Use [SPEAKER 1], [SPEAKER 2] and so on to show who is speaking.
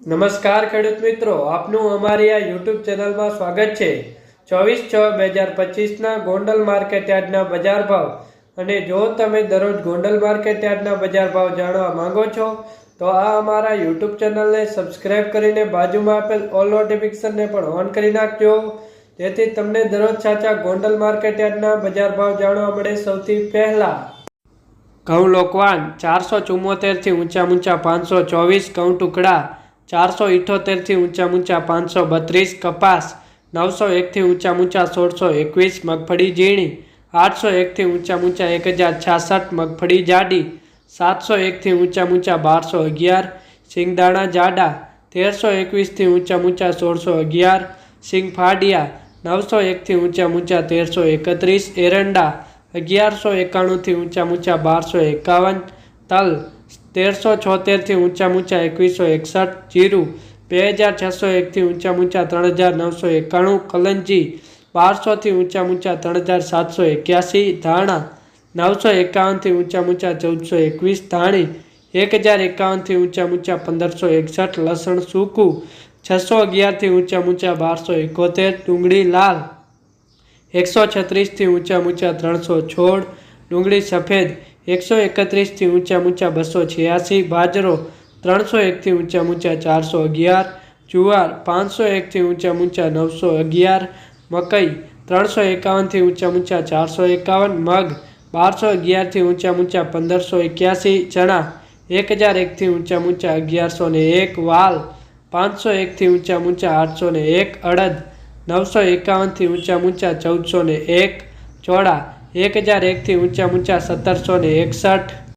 [SPEAKER 1] નમસ્કાર ખેડૂત મિત્રો, આપનું અમારી આ યુટ્યુબ ચેનલમાં સ્વાગત છે. ચોવીસ છ બે હજાર પચીસના ગોંડલ માર્કેટ યાર્ડના બજાર ભાવ અને જો તમે દરરોજ ગોંડલ માર્કેટ યાર્ડના બજાર ભાવ જાણવા માંગો છો, તો આ અમારા યુટ્યુબ ચેનલને સબસ્ક્રાઇબ કરીને બાજુમાં આપેલ ઓલ નોટિફિકેશનને પણ ઓન કરી નાખજો. જેથી તમને દરરોજ સાચા ગોંડલ માર્કેટ યાર્ડના બજાર ભાવ જાણવા મળે સૌથી પહેલાં. ઘઉં લોકવાન ચારસો ચુમ્મોતેરથી ઊંચા ઊંચા પાંચસો ચોવીસ ઘઉં ટુકડા ચારસો ઇઠોતેરથી ઊંચા ઊંચા પાંચસો બત્રીસ, કપાસ નવસો એકથી ઊંચા ઊંચા સોળસો એકવીસ, મગફળી ઝીણી આઠસો એકથી ઊંચા ઊંચા એક હજાર છાસઠ, મગફળી જાડી સાતસો એકથી ઊંચા ઊંચા બારસો અગિયાર સિંગદાણા જાડા તેરસો એકવીસથી ઊંચા ઊંચા સોળસો અગિયાર સિંગફાડિયા નવસો એકથી ઊંચા ઊંચા તેરસો એકત્રીસ, એરંડા અગિયારસો એકાણુંથી ઊંચા ઊંચા બારસો એકાવન, તલ તેરસો છોતેરથી ઊંચા ઊંચા એકવીસો એકસઠ જીરું, બે હજાર છસો એકથી ઊંચા ઊંચા ત્રણ હજાર નવસો એકાણું, કલંજી બારસોથી ઊંચા ઊંચા ત્રણ હજાર સાતસો એક્યાસી, ધાણા નવસો એકાવનથી ઊંચા ઊંચા ચૌદસો એકવીસ, ધાણી એક હજાર એકાવનથી ઊંચા ઊંચા પંદરસો એકસઠ, લસણ સૂકું છસો અગિયારથી ઊંચા ઊંચા બારસો એકોતેર, ડુંગળી લાલ એકસો છત્રીસથી ઊંચા ઊંચા ત્રણસો છોડ, ડુંગળી સફેદ એકસો એકત્રીસથી ઊંચા ઊંચા બસો છ્યાસી, બાજરો ત્રણસો એકથી ઊંચા ઊંચા ચારસો અગિયાર, જુવાર પાંચસો એકથી ઊંચા ઊંચા નવસો અગિયાર, મકઈ ત્રણસો એકાવનથી ઊંચા ઊંચા ચારસો એકાવન, મગ બારસો અગિયારથી ઊંચા ઊંચા પંદરસો એક્યાસી, ચણા એક હજાર એકથી ઊંચા ઊંચા અગિયારસો ને એક, વાલ પાંચસો એકથી ઊંચા ઊંચા આઠસો ને એક, અડદ નવસો એકાવનથી ઊંચા ઊંચા ચૌદસો ને એક, ચોળા એક હજાર એકથી ઊંચા ઊંચા સત્તરસો ને એકસઠ